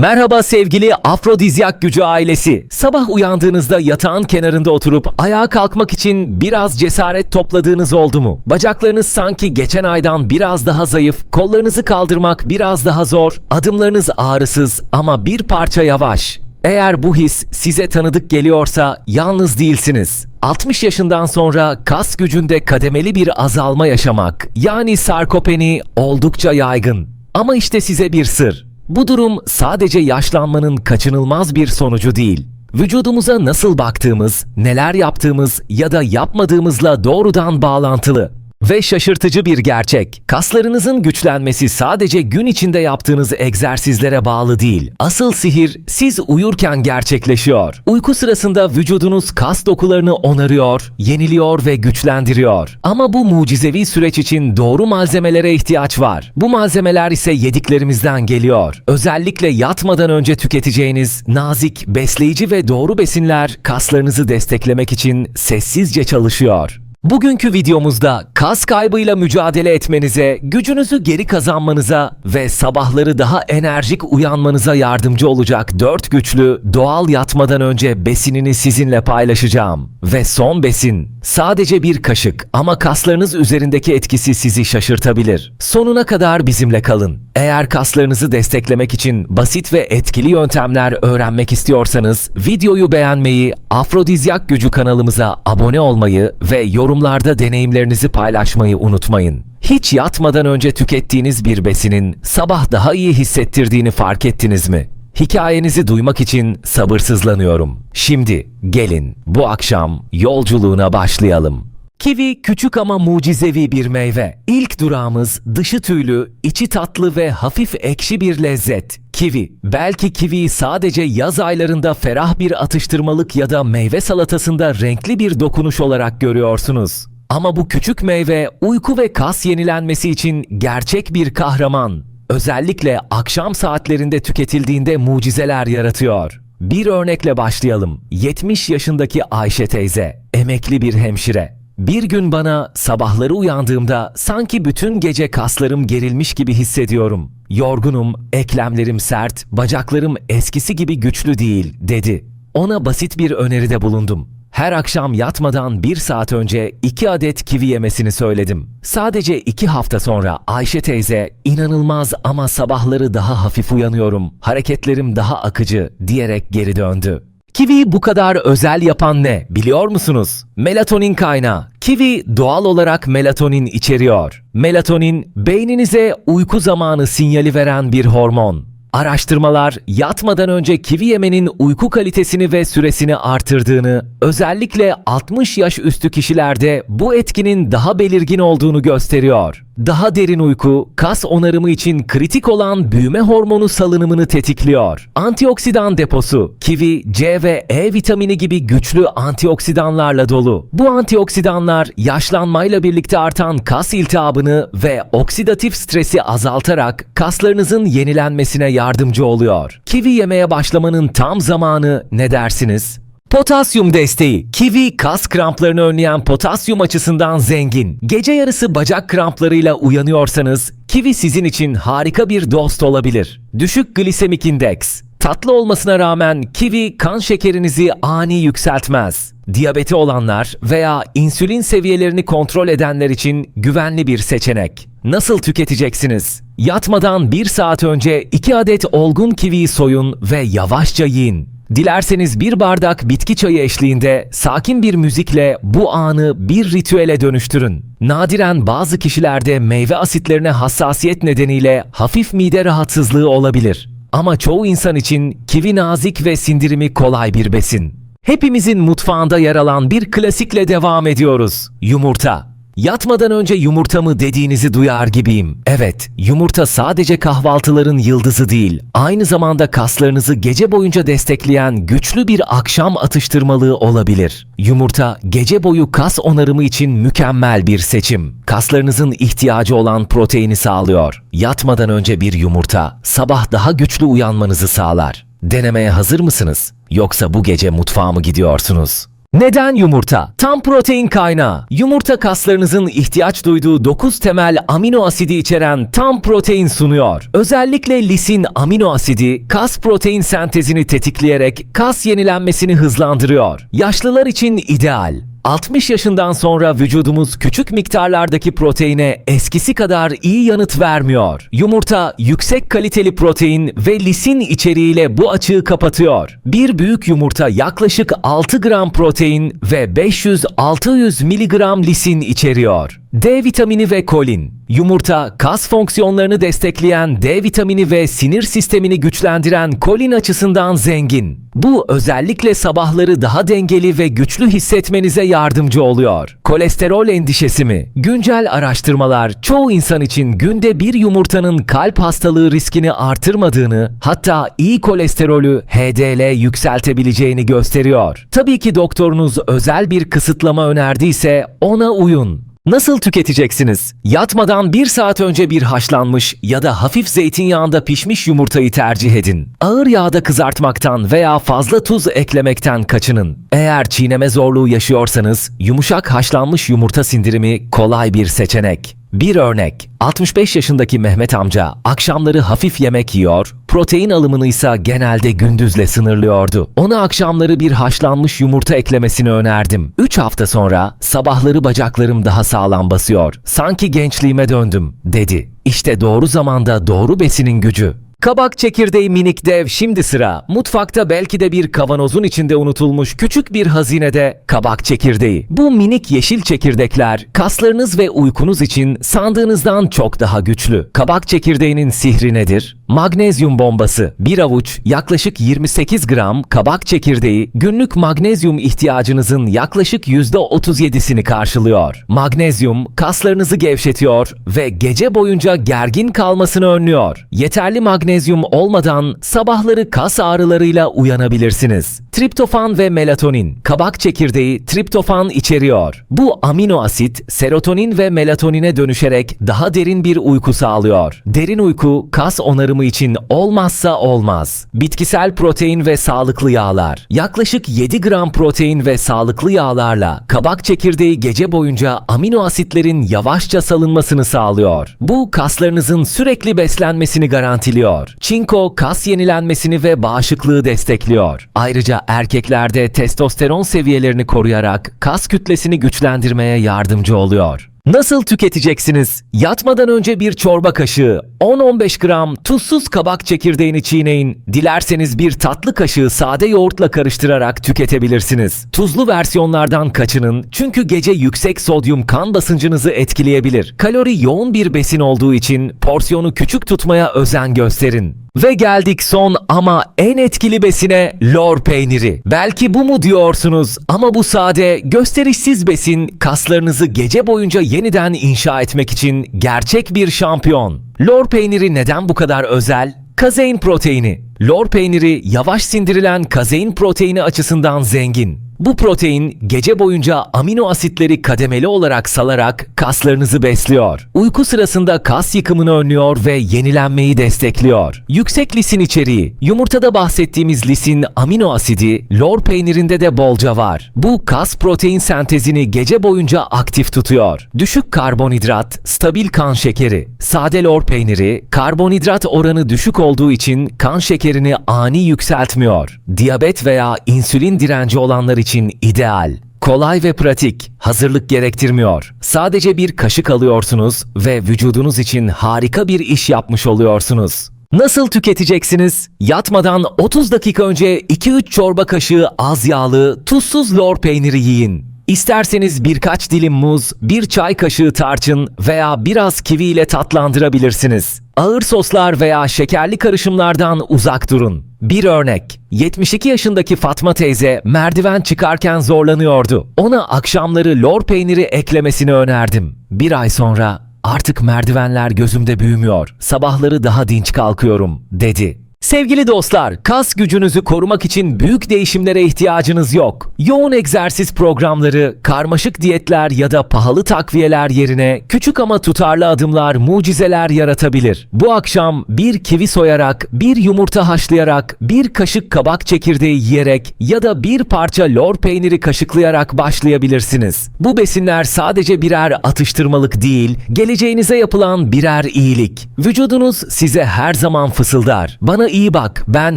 Merhaba sevgili afrodizyak gücü ailesi. Sabah uyandığınızda yatağın kenarında oturup ayağa kalkmak için biraz cesaret topladığınız oldu mu? Bacaklarınız sanki geçen aydan biraz daha zayıf, kollarınızı kaldırmak biraz daha zor, adımlarınız ağrısız ama bir parça yavaş. Eğer bu his size tanıdık geliyorsa yalnız değilsiniz. 60 yaşından sonra kas gücünde kademeli bir azalma yaşamak yani sarkopeni oldukça yaygın. Ama işte size bir sır. Bu durum sadece yaşlanmanın kaçınılmaz bir sonucu değil. Vücudumuza nasıl baktığımız, neler yaptığımız ya da yapmadığımızla doğrudan bağlantılı. Ve şaşırtıcı bir gerçek. Kaslarınızın güçlenmesi sadece gün içinde yaptığınız egzersizlere bağlı değil. Asıl sihir siz uyurken gerçekleşiyor. Uyku sırasında vücudunuz kas dokularını onarıyor, yeniliyor ve güçlendiriyor. Ama bu mucizevi süreç için doğru malzemelere ihtiyaç var. Bu malzemeler ise yediklerimizden geliyor. Özellikle yatmadan önce tüketeceğiniz nazik, besleyici ve doğru besinler kaslarınızı desteklemek için sessizce çalışıyor. Bugünkü videomuzda kas kaybıyla mücadele etmenize, gücünüzü geri kazanmanıza ve sabahları daha enerjik uyanmanıza yardımcı olacak 4 güçlü doğal yatmadan önce besinini sizinle paylaşacağım. Ve son besin sadece bir kaşık ama kaslarınız üzerindeki etkisi sizi şaşırtabilir. Sonuna kadar bizimle kalın. Eğer kaslarınızı desteklemek için basit ve etkili yöntemler öğrenmek istiyorsanız videoyu beğenmeyi, Afrodizyak Gücü kanalımıza abone olmayı ve yorumlarda deneyimlerinizi paylaşmayı unutmayın. Hiç yatmadan önce tükettiğiniz bir besinin sabah daha iyi hissettirdiğini fark ettiniz mi? Hikayenizi duymak için sabırsızlanıyorum. Şimdi gelin bu akşam yolculuğuna başlayalım. Kivi küçük ama mucizevi bir meyve. İlk durağımız dışı tüylü, içi tatlı ve hafif ekşi bir lezzet. Kivi. Belki kiviyi sadece yaz aylarında ferah bir atıştırmalık ya da meyve salatasında renkli bir dokunuş olarak görüyorsunuz. Ama bu küçük meyve uyku ve kas yenilenmesi için gerçek bir kahraman. Özellikle akşam saatlerinde tüketildiğinde mucizeler yaratıyor. Bir örnekle başlayalım. 70 yaşındaki Ayşe teyze, emekli bir hemşire. Bir gün bana sabahları uyandığımda sanki bütün gece kaslarım gerilmiş gibi hissediyorum. Yorgunum, eklemlerim sert, bacaklarım eskisi gibi güçlü değil, dedi. Ona basit bir öneride bulundum. Her akşam yatmadan bir saat önce iki adet kivi yemesini söyledim. Sadece iki hafta sonra Ayşe teyze inanılmaz ama sabahları daha hafif uyanıyorum, hareketlerim daha akıcı diyerek geri döndü. Kiviyi bu kadar özel yapan ne biliyor musunuz? Melatonin kaynağı. Kivi doğal olarak melatonin içeriyor. Melatonin beyninize uyku zamanı sinyali veren bir hormon. Araştırmalar yatmadan önce kivi yemenin uyku kalitesini ve süresini artırdığını, özellikle 60 yaş üstü kişilerde bu etkinin daha belirgin olduğunu gösteriyor. Daha derin uyku, kas onarımı için kritik olan büyüme hormonu salınımını tetikliyor. Antioksidan deposu, kivi, C ve E vitamini gibi güçlü antioksidanlarla dolu. Bu antioksidanlar yaşlanmayla birlikte artan kas iltihabını ve oksidatif stresi azaltarak kaslarınızın yenilenmesine yardımcı oluyor. Kivi yemeye başlamanın tam zamanı ne dersiniz? Potasyum desteği. Kivi kas kramplarını önleyen potasyum açısından zengin. Gece yarısı bacak kramplarıyla uyanıyorsanız kivi sizin için harika bir dost olabilir. Düşük glisemik indeks. Tatlı olmasına rağmen kivi kan şekerinizi ani yükseltmez. Diyabeti olanlar veya insülin seviyelerini kontrol edenler için güvenli bir seçenek. Nasıl tüketeceksiniz? Yatmadan bir saat önce 2 adet olgun kiviyi soyun ve yavaşça yiyin. Dilerseniz bir bardak bitki çayı eşliğinde sakin bir müzikle bu anı bir ritüele dönüştürün. Nadiren bazı kişilerde meyve asitlerine hassasiyet nedeniyle hafif mide rahatsızlığı olabilir. Ama çoğu insan için kivi nazik ve sindirimi kolay bir besin. Hepimizin mutfağında yer alan bir klasikle devam ediyoruz. Yumurta. Yatmadan önce yumurta mı dediğinizi duyar gibiyim. Evet, yumurta sadece kahvaltıların yıldızı değil, aynı zamanda kaslarınızı gece boyunca destekleyen güçlü bir akşam atıştırmalığı olabilir. Yumurta, gece boyu kas onarımı için mükemmel bir seçim. Kaslarınızın ihtiyacı olan proteini sağlıyor. Yatmadan önce bir yumurta, sabah daha güçlü uyanmanızı sağlar. Denemeye hazır mısınız? Yoksa bu gece mutfağa mı gidiyorsunuz? Neden yumurta? Tam protein kaynağı. Yumurta kaslarınızın ihtiyaç duyduğu 9 temel amino asidi içeren tam protein sunuyor. Özellikle lisin amino asidi kas protein sentezini tetikleyerek kas yenilenmesini hızlandırıyor. Yaşlılar için ideal. 60 yaşından sonra vücudumuz küçük miktarlardaki proteine eskisi kadar iyi yanıt vermiyor. Yumurta yüksek kaliteli protein ve lisin içeriğiyle bu açığı kapatıyor. Bir büyük yumurta yaklaşık 6 gram protein ve 500-600 miligram lisin içeriyor. D vitamini ve kolin. Yumurta, kas fonksiyonlarını destekleyen D vitamini ve sinir sistemini güçlendiren kolin açısından zengin. Bu özellikle sabahları daha dengeli ve güçlü hissetmenize yardımcı oluyor. Kolesterol endişesi mi? Güncel araştırmalar çoğu insan için günde bir yumurtanın kalp hastalığı riskini artırmadığını, hatta iyi kolesterolü HDL yükseltebileceğini gösteriyor. Tabii ki doktorunuz özel bir kısıtlama önerdiyse ona uyun. Nasıl tüketeceksiniz? Yatmadan bir saat önce bir haşlanmış ya da hafif zeytinyağında pişmiş yumurtayı tercih edin. Ağır yağda kızartmaktan veya fazla tuz eklemekten kaçının. Eğer çiğneme zorluğu yaşıyorsanız yumuşak haşlanmış yumurta sindirimi kolay bir seçenek. Bir örnek, 65 yaşındaki Mehmet amca akşamları hafif yemek yiyor, protein alımını ise genelde gündüzle sınırlıyordu. Ona akşamları bir haşlanmış yumurta eklemesini önerdim. 3 hafta sonra sabahları bacaklarım daha sağlam basıyor. Sanki gençliğime döndüm, dedi. İşte doğru zamanda doğru besinin gücü. Kabak çekirdeği minik dev şimdi sıra. Mutfakta belki de bir kavanozun içinde unutulmuş küçük bir hazinede kabak çekirdeği. Bu minik yeşil çekirdekler kaslarınız ve uykunuz için sandığınızdan çok daha güçlü. Kabak çekirdeğinin sihri nedir? Magnezyum bombası. Bir avuç yaklaşık 28 gram kabak çekirdeği günlük magnezyum ihtiyacınızın yaklaşık %37'sini karşılıyor. Magnezyum kaslarınızı gevşetiyor ve gece boyunca gergin kalmasını önlüyor. Yeterli magnezyum olmadan sabahları kas ağrılarıyla uyanabilirsiniz. Triptofan ve melatonin. Kabak çekirdeği triptofan içeriyor. Bu amino asit serotonin ve melatonine dönüşerek daha derin bir uyku sağlıyor. Derin uyku kas onarımı için olmazsa olmaz. Bitkisel protein ve sağlıklı yağlar. Yaklaşık 7 gram protein ve sağlıklı yağlarla kabak çekirdeği gece boyunca amino asitlerin yavaşça salınmasını sağlıyor. Bu kaslarınızın sürekli beslenmesini garantiliyor. Çinko kas yenilenmesini ve bağışıklığı destekliyor. Ayrıca erkeklerde testosteron seviyelerini koruyarak kas kütlesini güçlendirmeye yardımcı oluyor. Nasıl tüketeceksiniz? Yatmadan önce bir çorba kaşığı, 10-15 gram tuzsuz kabak çekirdeğini çiğneyin. Dilerseniz bir tatlı kaşığı sade yoğurtla karıştırarak tüketebilirsiniz. Tuzlu versiyonlardan kaçının çünkü gece yüksek sodyum kan basıncınızı etkileyebilir. Kalori yoğun bir besin olduğu için porsiyonu küçük tutmaya özen gösterin. Ve geldik son ama en etkili besine lor peyniri. Belki bu mu diyorsunuz ama bu sade, gösterişsiz besin kaslarınızı gece boyunca yeniden inşa etmek için gerçek bir şampiyon. Lor peyniri neden bu kadar özel? Kazein proteini. Lor peyniri yavaş sindirilen kazein proteini açısından zengin. Bu protein gece boyunca amino asitleri kademeli olarak salarak kaslarınızı besliyor. Uyku sırasında kas yıkımını önlüyor ve yenilenmeyi destekliyor. Yüksek lisin içeriği. Yumurtada bahsettiğimiz lisin amino asidi lor peynirinde de bolca var. Bu kas protein sentezini gece boyunca aktif tutuyor. Düşük karbonhidrat, stabil kan şekeri. Sade lor peyniri karbonhidrat oranı düşük olduğu için kan şekerini ani yükseltmiyor. Diyabet veya insülin direnci olanlar için ideal. Kolay ve pratik, hazırlık gerektirmiyor. Sadece bir kaşık alıyorsunuz ve vücudunuz için harika bir iş yapmış oluyorsunuz. Nasıl tüketeceksiniz? Yatmadan 30 dakika önce 2-3 çorba kaşığı az yağlı, tuzsuz lor peyniri yiyin. İsterseniz birkaç dilim muz, bir çay kaşığı tarçın veya biraz kivi ile tatlandırabilirsiniz. Ağır soslar veya şekerli karışımlardan uzak durun. Bir örnek. 72 yaşındaki Fatma teyze merdiven çıkarken zorlanıyordu. Ona akşamları lor peyniri eklemesini önerdim. Bir ay sonra artık merdivenler gözümde büyümüyor. Sabahları daha dinç kalkıyorum dedi. Sevgili dostlar, kas gücünüzü korumak için büyük değişimlere ihtiyacınız yok. Yoğun egzersiz programları, karmaşık diyetler ya da pahalı takviyeler yerine küçük ama tutarlı adımlar mucizeler yaratabilir. Bu akşam bir kivi soyarak, bir yumurta haşlayarak, bir kaşık kabak çekirdeği yiyerek ya da bir parça lor peyniri kaşıklayarak başlayabilirsiniz. Bu besinler sadece birer atıştırmalık değil, geleceğinize yapılan birer iyilik. Vücudunuz size her zaman fısıldar. Bana iyi bak, ben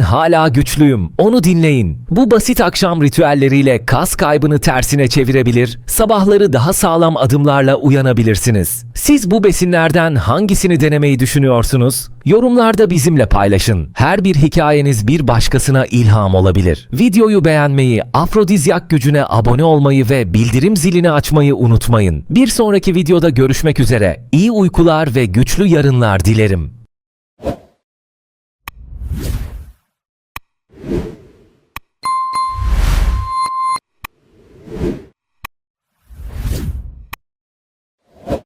hala güçlüyüm. Onu dinleyin. Bu basit akşam ritüelleriyle kas kaybını tersine çevirebilir, sabahları daha sağlam adımlarla uyanabilirsiniz. Siz bu besinlerden hangisini denemeyi düşünüyorsunuz? Yorumlarda bizimle paylaşın. Her bir hikayeniz bir başkasına ilham olabilir. Videoyu beğenmeyi, afrodizyak gücüne abone olmayı ve bildirim zilini açmayı unutmayın. Bir sonraki videoda görüşmek üzere. İyi uykular ve güçlü yarınlar dilerim.